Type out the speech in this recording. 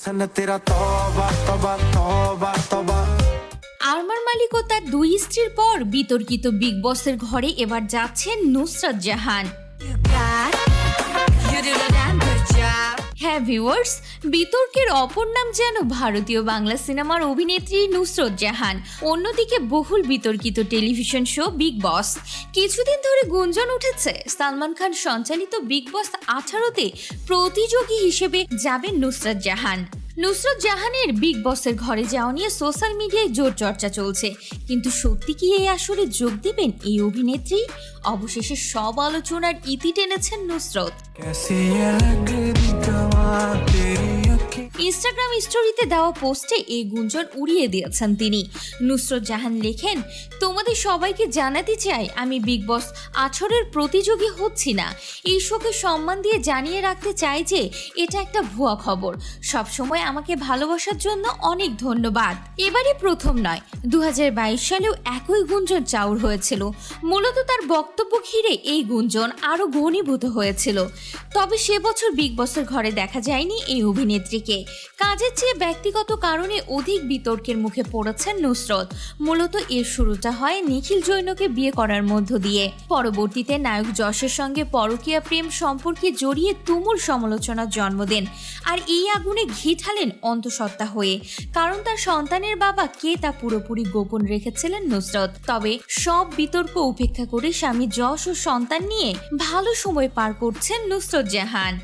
सन तेरा तौबा तौबा तौबा तौबा আরমান মালিক ও তার দুই স্ত্রীর পর বিতর্কিত বিগ বসের ঘরে এবার যাচ্ছেন নুসরাত জাহান হ্যাঁ ভিউয়ার্স বিতর্কের অপর নাম যেন ভারতীয় বাংলা সিনেমার অভিনেত্রী নুসরত জাহান, অন্যদিকে বহুল বিতর্কিত টেলিভিশন শো বিগ বস কিছুদিন ধরে গুঞ্জন উঠেছে, সালমান খান সঞ্চালিত বিগ বস আঠারোতে প্রতিযোগী হিসেবে যাবেন নুসরত জাহান। নুসরত জাহানের বিগ বসের ঘরে যাওয়া নিয়ে সোশ্যাল মিডিয়ায় জোর চর্চা চলছে। কিন্তু সত্যি কি এই আসরে যোগ দিবেন এই অভিনেত্রী? অবশেষে সব আলোচনার ইতি টেনেছেন নুসরত। ইনস্টাগ্রাম স্টোরিতে দেওয়া পোস্টে এই গুঞ্জন উড়িয়ে দিয়েছেন তিনি। নুসরত জাহান লেখেন, তোমাদের সবাইকে জানাতে চাই, আমি বিগ বস আছরের প্রতিযোগী হচ্ছি না। এই শোকে সম্মান দিয়ে জানিয়ে রাখতে চাই যে, এটা একটা ভুয়া খবর। সবসময় আমাকে ভালোবাসার জন্য অনেক ধন্যবাদ। এবারে প্রথম নয় দু সালেও একই গুঞ্জন চাউর হয়েছিল। মূলত তার বক্তব্য ঘিরে এই গুঞ্জন আরও ঘনীভূত হয়েছিল। তবে সে বছর বিগ বসের ঘরে দেখা যায়নি এই অভিনেত্রীকে। কাজের চেয়ে ব্যক্তিগত কারণে অধিক বিতর্কের মুখে পড়েছেন নুসরত। মূলত এর শুরুটা হয় নিখিল জৈনকে বিয়ে করার মধ্য দিয়ে। পরবর্তীতে নায়ক যশের সঙ্গে পরকীয়া প্রেম সম্পর্কে জড়িয়ে তুমুল সমালোচনার জন্ম দেন আর এই আগুনে ঘি ঢালেন অন্তঃসত্ত্বা হয়ে। কারণ তার সন্তানের বাবা কে তা পুরোপুরি গোপন রেখেছিলেন নুসরত। তবে সব বিতর্ক উপেক্ষা করে স্বামী যশ ও সন্তান নিয়ে ভালো সময় পার করছেন নুসরত জাহান।